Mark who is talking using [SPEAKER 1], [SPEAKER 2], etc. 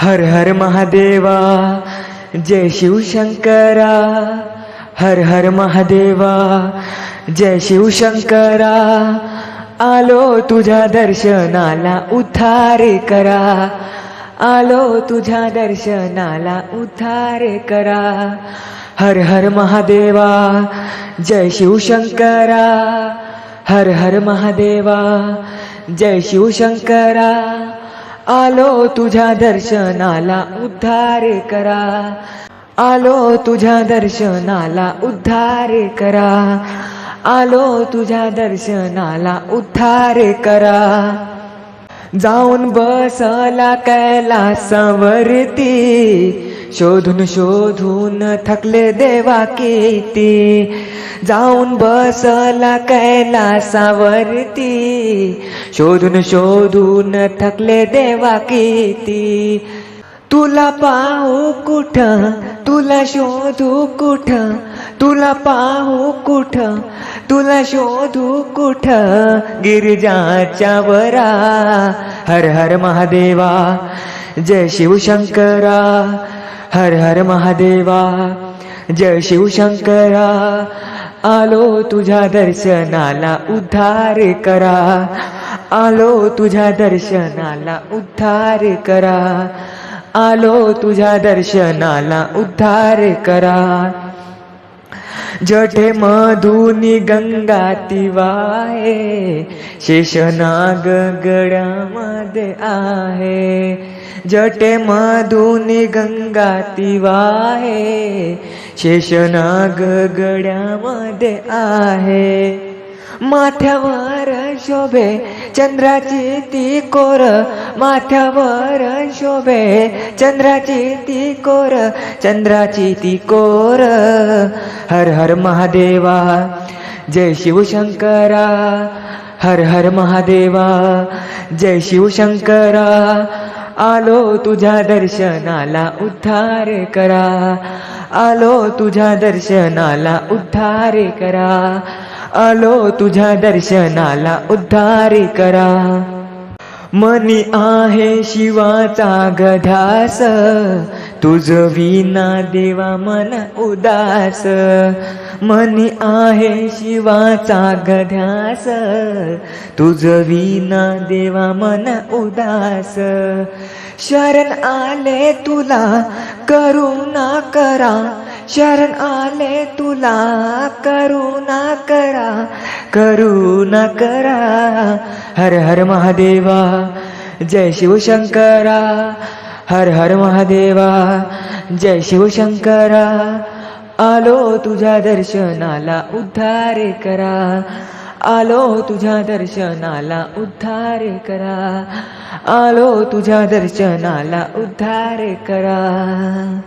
[SPEAKER 1] हर हर महादेवा, जय शिवशंकरा हर हर महादेवा, जय शिवशंकरा आलो तुझ्या दर्शनाला उद्धार करा। आलो तुझ्या दर्शनाला उद्धार करा। हर हर महादेवा, जय शिवशंकरा हर हर महादेवा, जय शिवशंकरा आलो तुझ्या दर्शनाला उद्धारे करा. आलो तुझ्या दर्शनाला उद्धारे करा. आलो तुझ्या दर्शनाला उद्धारे करा. जाऊन बसला कैलासावरती. शोधून शोधून थकले देवा किती. जाऊन बसला कैलासावरती शोधून शोधून थकले देवा किती. तुला पाहू कुठं? तुला शोधू कुठ? तुला पाहू कुठ? तुला शोधू कुठ? गिरिजाच्या वरा. हर हर महादेवा जय शिवशंकरा. हर हर महादेवा जय शिवशंकरा. आलो तुझ्या दर्शनाला उद्धार करा. आलो तुझ्या दर्शनाला उद्धार करा. आलो तुझ्या दर्शनाला उद्धार करा. जठे मधुनी गंगा तिवाहे शेषनाग गडामध्ये आहे. जटे मधुनी गंगा तिवाहे शेषनाग गड्यामध्ये आहे. माथ्यावर शोभे चंद्राची ती कोर. माथ्यावर शोभे चंद्राची ती कोर. चंद्राची ती कोर. हर हर महादेवा जय शिवशंकरा. हर हर महादेवा जय शिवशंकरा. आलो तुझ्या दर्शनाला उद्धार करा. आलो तुझ्या दर्शनाला उद्धार करा. आलो तुझ्या दर्शनाला उद्धारी करा. मनी आहे शिवाचा गधास. तुझ विना देवा मन उदास. मनी आहे शिवाचा गध्यास तुझ विना देवा मन उदास. शरण आले तुला करू ना करा. शरण आले तुला करुणा करा करुणा करा। हर हर महादेवा, जय शिवशंकरा हर हर महादेवा, जय शिवशंकरा आलो तुझ्या दर्शनाला उद्धार करा। आलो तुझ्या दर्शनाला उद्धार करा। आलो तुझ्या दर्शनाला उद्धार करा।